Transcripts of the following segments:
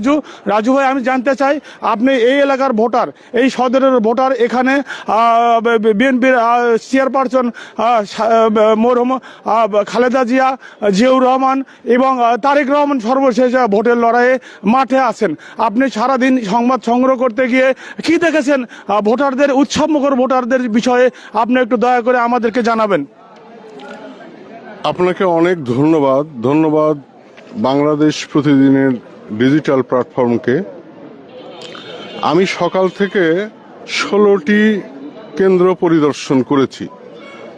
রাজু রাজু ভাই, আমি জানতে চাই, আপনি এই এলাকার ভোটার, এই সদরের ভোটার, এখানে বিএনপির চেয়ারপারসন মরহুম খালেদা জিয়া, জিয়াউর রহমান এবং তারেক রহমান সর্বশেষ ভোটের লড়াইয়ে মাঠে আছেন। আপনি সারাদিন সংবাদ সংগ্রহ করতে গিয়ে কি দেখেছেন? ভোটারদের, উৎসবমুখর ভোটারদের বিষয়ে আপনি একটু দয়া করে আমাদেরকে জানাবেন। আপনাকে অনেক ধন্যবাদ। ধন্যবাদ বাংলাদেশ প্রতিদিনের ডিজিটাল প্ল্যাটফর্মকে আমি সকাল থেকে ষোলোটি কেন্দ্র পরিদর্শন করেছি।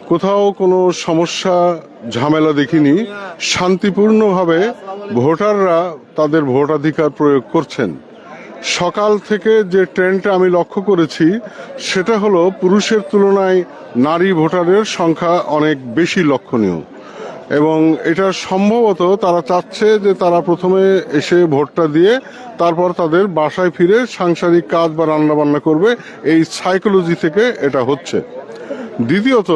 কোথাও কোনো সমস্যা, ঝামেলা দেখিনি। শান্তিপূর্ণভাবে ভোটাররা তাদের ভোটাধিকার প্রয়োগ করছেন। সকাল থেকে যে ট্রেন্ডটা আমি লক্ষ্য করেছি, সেটা হলো পুরুষের তুলনায় নারী ভোটারের সংখ্যা অনেক বেশি লক্ষণীয়। এবং এটা সম্ভবত তারা চাচ্ছে যে তারা প্রথমে এসে ভোটটা দিয়ে তারপর তাদের বাসায় ফিরে সাংসারিক কাজ বা রান্নাবান্না করবে। এই সাইকোলজি থেকে এটা হচ্ছে। দ্বিতীয়ত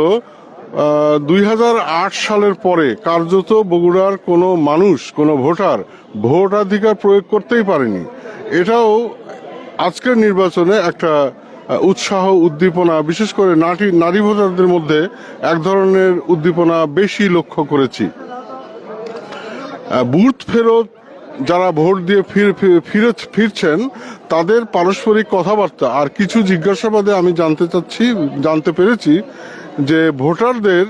দুই হাজার আট সালের পরে কার্যত বগুড়ার কোনো মানুষ, কোনো ভোটার ভোটাধিকার প্রয়োগ করতেই পারেনি। এটাও আজকের নির্বাচনে একটা উৎসাহ, উদ্দীপনা, বিশেষ করে নারী নারী ভোটারদের মধ্যে এক ধরনের উদ্দীপনা বেশি লক্ষ্য করেছি। বুথ ফেরত যারা ভোট দিয়ে ফির, ফির- ফিরে ফিরছেন, তাদের পারস্পরিক কথাবার্তা আর কিছু জিজ্ঞাসাবাদে আমি জানতে চাচ্ছি, জানতে পেরেছি যে ভোটারদের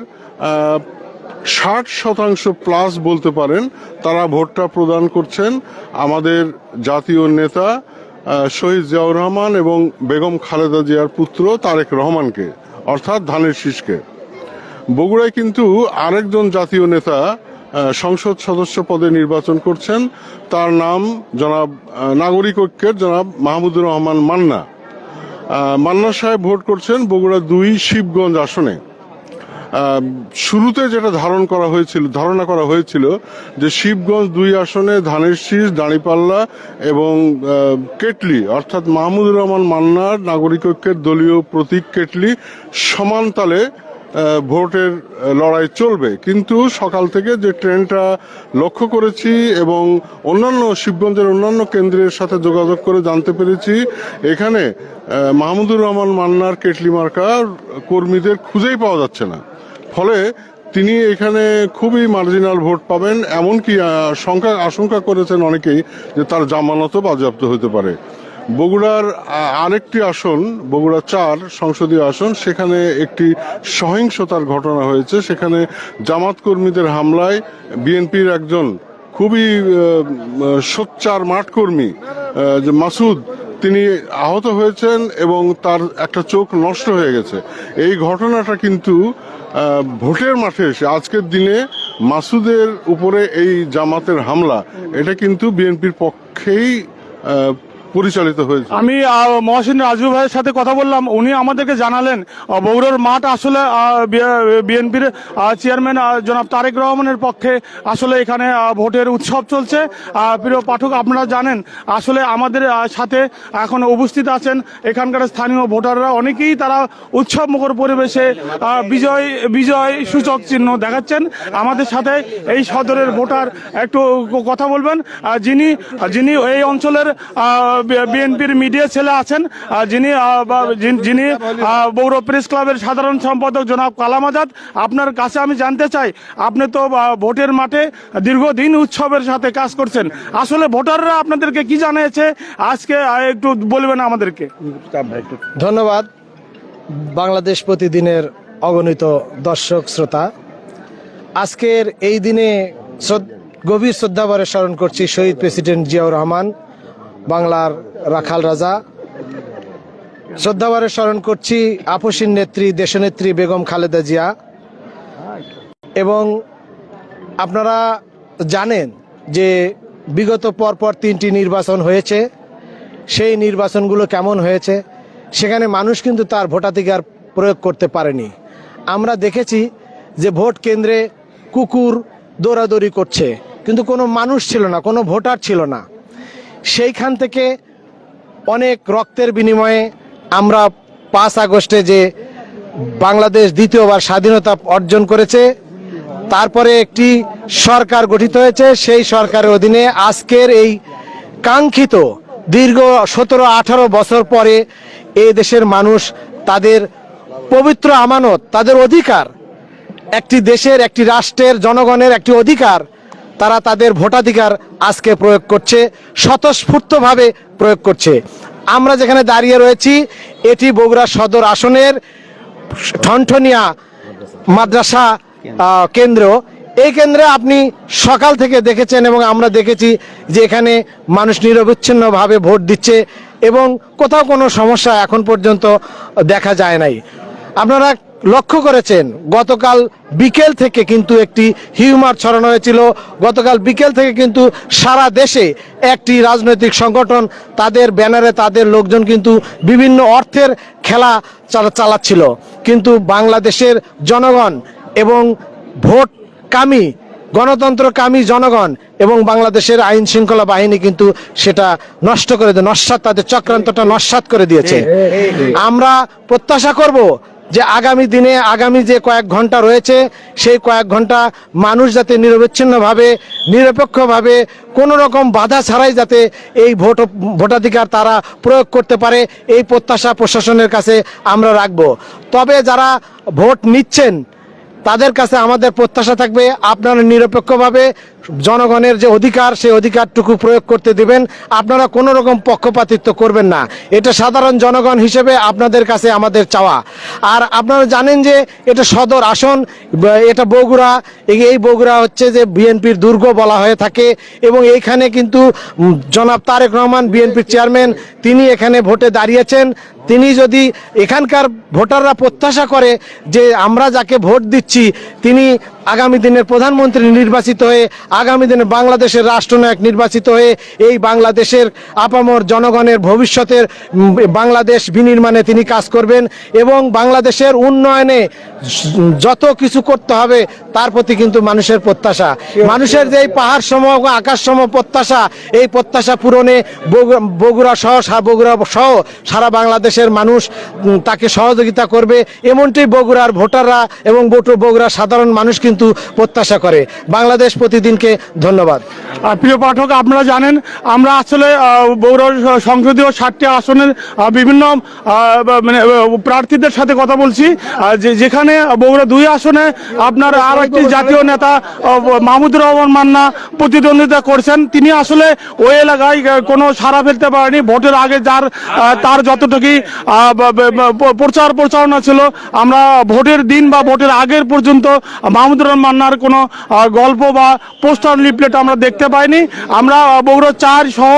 ষাট শতাংশ প্লাস বলতে পারেন, তারা ভোটটা প্রদান করছেন। আমাদের জাতীয় নেতা শহীদ জিয়াউর রহমান এবং বেগম খালেদা জিয়ার পুত্র তারেক রহমানকে, অর্থাৎ ধানের শীষকে। বগুড়ায় কিন্তু আরেকজন জাতীয় নেতা সংসদ সদস্য পদে নির্বাচন করছেন। তার নাম জনাব নাগরিক ঐক্যের জনাব মাহমুদুর রহমান মান্না। মান্না সাহেব ভোট করছেন বগুড়া দুই শিবগঞ্জ আসনে। শুরুতে যেটা ধারণ করা হয়েছিল, ধারণা করা হয়েছিল যে শিবগঞ্জ দুই আসনে ধানের শীষ, দাঁড়িপাল্লা এবং কেটলি, অর্থাৎ মাহমুদুর রহমান মান্নার নাগরিক ঐক্যের দলীয় প্রতীক কেটলি সমান তালে ভোটের লড়াই চলবে। কিন্তু সকাল থেকে যে ট্রেনটা লক্ষ্য করেছি এবং অন্যান্য শিবগঞ্জের অন্যান্য কেন্দ্রের সাথে যোগাযোগ করে জানতে পেরেছি, এখানে মাহমুদুর রহমান মান্নার কেটলি মার্কার কর্মীদের খুঁজেই পাওয়া যাচ্ছে না। ফলে তিনি এখানে খুবই মার্জিনাল ভোট পাবেন, এমনকি শঙ্কা, আশঙ্কা করেছেন অনেকেই যে তার জামানতও বাজেয়াপ্ত হতে পারে। বগুড়ার আরেকটি আসন, বগুড়া চার সংসদীয় আসন, সেখানে একটি সহিংসতার ঘটনা হয়েছে। সেখানে জামাত কর্মীদের হামলায় বিএনপির একজন খুবই সোচ্চার মাঠকর্মী যে মাসুদ তিনি আহত হয়েছেন এবং তার একটা চোখ নষ্ট হয়ে গেছে। এই ঘটনাটা কিন্তু ভোটের মাঠে এসে, আজকের দিনে মাসুদের উপরে এই জামাতের হামলা, এটা কিন্তু বিএনপির পক্ষেই পরিচালিত হয়েছে। আমি মহসিন রাজু ভাইয়ের সাথে কথা বললাম। উনি আমাদেরকে জানালেন বগুড়ার মাঠ আসলে বিএনপির চেয়ারম্যান জনাব তারেক রহমানের পক্ষে আসলে এখানে ভোটের উৎসব চলছে। প্রিয় পাঠক, আপনারা জানেন, আসলে আমাদের সাথে এখন উপস্থিত আছেন এখানকার স্থানীয় ভোটাররা। অনেকেই তারা উৎসব মুখর পরিবেশে বিজয় বিজয় সূচক চিহ্ন দেখাচ্ছেন। আমাদের সাথে এই সদরের ভোটার একটু কথা বলবেন। যিনি যিনি এই অঞ্চলের বিএনপির মিডিয়া ছেলে আছেন যিনি যিনি- পৌর প্রেস ক্লাবের সাধারণ সম্পাদক জনাব কালাম আজাদ, আপনার কাছে আমি জানতে চাই, আপনি তো ভোটের মাঠে দীর্ঘদিন উৎসবের সাথে কাজ করছেন। আসলে ভোটাররা আপনাদেরকে কি জানিয়েছে? আজকে একটু বলবেন আমাদেরকে। ধন্যবাদ। বাংলাদেশ প্রতিদিনের অগণিত দর্শক, শ্রোতা। আজকের এই দিনে গভীর শ্রদ্ধাভরে স্মরণ করছি শহীদ প্রেসিডেন্ট জিয়াউর রহমান। বাংলার রাখাল রাজা। শ্রদ্ধাভরে স্মরণ করছি আপসীন নেত্রী, দেশনেত্রী বেগম খালেদা জিয়া। এবং আপনারা জানেন যে বিগত পরপর তিনটি নির্বাচন হয়েছে। সেই নির্বাচনগুলো কেমন হয়েছে? সেখানে মানুষ কিন্তু তার ভোটাধিকার প্রয়োগ করতে পারেনি। আমরা দেখেছি যে ভোট কেন্দ্রে কুকুর দৌড়াদৌড়ি করছে। কিন্তু কোনো মানুষ ছিল না, কোনো ভোটার ছিল না। সেইখান থেকে অনেক রক্তের বিনিময়ে আমরা পাঁচ আগস্টে যে বাংলাদেশ দ্বিতীয়বার স্বাধীনতা অর্জন করেছে, তারপরে একটি সরকার গঠিত হয়েছে, সেই সরকারের অধীনে আজকের এই কাঙ্ক্ষিত দীর্ঘ সতেরো, আঠারো বছর পরে এই দেশের মানুষ তাদের পবিত্র আমানত, তাদের অধিকার, একটি দেশের, একটি রাষ্ট্রের, জনগণের একটি অধিকার তারা তাদের ভোটাধিকার আজকে প্রয়োগ করছে, স্বতঃস্ফূর্তভাবে প্রয়োগ করছে। আমরা যেখানে দাঁড়িয়ে রয়েছি, এটি বগুড়া সদর আসনের ঠনঠনিয়া মাদ্রাসা কেন্দ্র। এই কেন্দ্রে আপনি সকাল থেকে দেখেছেন এবং আমরা দেখেছি যে এখানে মানুষ নিরবিচ্ছিন্নভাবে ভোট দিচ্ছে এবং কোথাও কোনো সমস্যা এখন পর্যন্ত দেখা যায় নাই। আপনারা লক্ষ্য করেছেন গতকাল বিকেল থেকে কিন্তু একটি হিউমার ছড়ানো হয়েছিল। গতকাল বিকেল থেকে কিন্তু সারা দেশে একটি রাজনৈতিক সংগঠন তাদের ব্যানারে তাদের লোকজন কিন্তু বিভিন্ন অর্থের খেলা চালা- চালাচ্ছিল। কিন্তু বাংলাদেশের জনগণ এবং ভোট কামি গণতন্ত্রকামী জনগণ এবং বাংলাদেশের আইন শৃঙ্খলা বাহিনী কিন্তু সেটা নষ্ট করে দিয়ে নস্বাত তাদের চক্রান্তটা নস্বাত করে দিয়েছে। আমরা প্রত্যাশা করব যে আগামী দিনে, আগামী যে কয়েক ঘণ্টা রয়েছে, সেই কয়েক ঘণ্টা মানুষ যাতে নিরবিচ্ছিন্নভাবে, নিরপেক্ষভাবে কোনো রকম বাধা ছাড়াই যাতে এই ভোট, ভোটাধিকার তারা প্রয়োগ করতে পারে, এই প্রত্যাশা প্রশাসনের কাছে আমরা রাখব। তবে যারা ভোট নিচ্ছেন তাদের কাছে আমাদের প্রত্যাশা থাকবে আপনারা নিরপেক্ষভাবে জনগণের যে অধিকার, সেই অধিকারটুকু প্রয়োগ করতে দিবেন। আপনারা কোনো রকম পক্ষপাতিত্ব করবেন না। এটা সাধারণ জনগণ হিসেবে আপনাদের কাছে আমাদের চাওয়া। আর আপনারা জানেন যে এটা সদর আসন, এটা বগুড়া। এই- বগুড়া হচ্ছে যে বিএনপির দুর্গ বলা হয়ে থাকে এবং এইখানে কিন্তু জনাব তারেক রহমান, বিএনপির চেয়ারম্যান, তিনি এখানে ভোটে দাঁড়িয়েছেন। তিনি যদি এখানকার ভোটাররা প্রত্যাশা করে যে আমরা যাকে ভোট দিচ্ছি তিনি আগামী দিনের প্রধানমন্ত্রী নির্বাচিত হয়ে আগামী দিনে বাংলাদেশের রাষ্ট্রনায়ক নির্বাচিত হয়ে এই বাংলাদেশের আপামর জনগণের ভবিষ্যতের বাংলাদেশ বিনির্মাণে তিনি কাজ করবেন এবং বাংলাদেশের উন্নয়নে যত কিছু করতে হবে তার প্রতি কিন্তু মানুষের প্রত্যাশা। মানুষের যে এই পাহাড় সম আকাশ সম প্রত্যাশা, এই প্রত্যাশা পূরণে বগু- বগুড়া সহ বগুড়া সহ সারা বাংলাদেশের মানুষ তাকে সহযোগিতা করবে। এমনটি বগুড়ার ভোটাররা এবং বগুড়ার সাধারণ মানুষ কিন্তু প্রত্যাশা করে। বাংলাদেশ প্রতিদিনকে ধন্যবাদ। প্রিয় পাঠক আপনারা জানেন আমরা আসলে বগুড়া সংসদীয় ষাটটি আসনের বিভিন্ন মানে প্রার্থীদের সাথে কথা বলছি। যেখানে বগুড়া দুই আসনে আপনার আর একটি জাতীয় নেতা মাহমুদুর রহমান মান্না প্রতিদ্বন্দ্বিতা করছেন। তিনি আসলে ওই এলাকায় কোনো সাড়া ফেলতে পারেনি। ভোটের আগে যার তার যতটুকু আহ, বা- বা- বা- প্রচার প্রচারণা ছিল আমরা ভোটের দিন বা ভোটের আগের পর্যন্ত মাহমুদুর রহমান মান্নার কোনো গল্প বা পোস্টার লিপলেট আমরা দেখতে পাইনি। আমরা বগুড়া চার সহ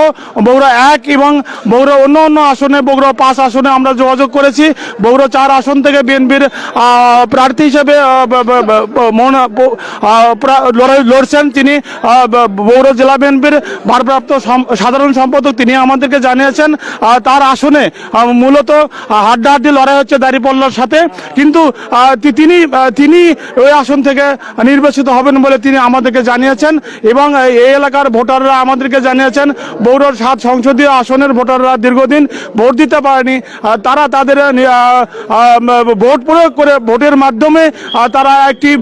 বগুড়া এক এবং বগুড়া অন্য অন্য আসনে, বগুড়া পাঁচ আসনে আমরা যোগাযোগ করেছি। বগুড়া চার আসন থেকে বিএনপির প্রার্থী হিসেবে লড়াই লড়ছেন তিনি বগুড়া জেলা বিএনপির ভারপ্রাপ্ত সাধারণ সম্পাদক তিনি আমাদেরকে জানিয়েছেন তার আসনে মূলত হাড্ডাহাড্ডি লড়াই হচ্ছে দাঁড়িপাল্লার সাথে। কিন্তু তিনি তিনি ওই আসন থেকে নির্বাচিত হবেন বলে তিনি আমাদেরকে জানিয়েছেন এবং এই এলাকার ভোটাররা আমাদেরকে জানিয়েছেন বৌড়ার সাত সংসদীয় আসনের ভোটাররা দীর্ঘদিন ভোট দিতে পারেনি। তারা তাদের ভোট প্রয়োগ করে ভোটের মাধ্যমে তারা একটি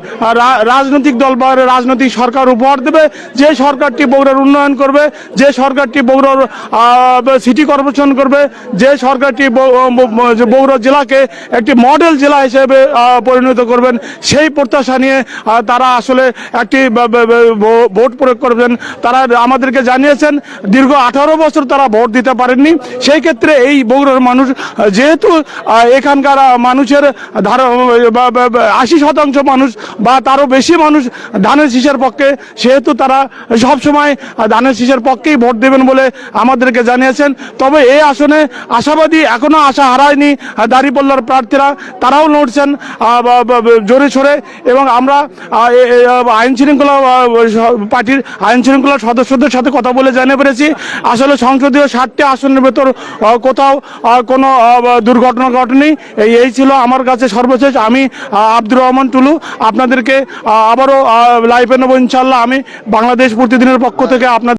রাজনৈতিক দল বা রাজনৈতিক সরকার উপহার দেবে। যে সরকারটি বগুড়ার উন্নয়ন করবে, যে সরকারটি বগুড়ার সিটি কর্পোরেশন করবে, যে সরকারটি বৌ- বৌ- বগুড়া জেলাকে একটি মডেল জেলা হিসেবে পরিণত করবেন, সেই প্রত্যাশা নিয়ে তারা আসলে একটি ভোট প্রয়োগ করবেন। তারা আমাদেরকে জানিয়েছেন, দীর্ঘ আঠারো বছর তারা ভোট দিতে পারেননি। সেই ক্ষেত্রে এই বগুড়ার মানুষ, যেহেতু এখানকার মানুষের ধারা আশি শতাংশ মানুষ বা তারও বেশি মানুষ ধানের শীষের পক্ষে, সেহেতু তারা সবসময় ধানের শীষের পক্ষেই ভোট দেবেন বলে আমাদেরকে জানিয়েছেন। তবে এই আসনে আশাবাদী এখনও আশা হারায়নি দাঁড়িপাল্লার প্রার্থীরা। তারাও লড়ছেন জোরে সোরে এবং আমরা আইন শৃঙ্খলা পার্টির আইন সদস্যদের সাথে কথা বলে জানিয়ে পেরেছি আসলে সংসদীয় ষাটটি আসনের ভেতর কোথাও কোনো দুর্ঘটনা ঘটেনি। এই ছিল আমার কাছে সর্বশেষ। আমি আব্দুর রহমান টুলু, আপনাদেরকে আবারও লাইভে নেব ইনশাল্লাহ আমি বাংলাদেশ প্রতিদিনের পক্ষ থেকে আপনাদের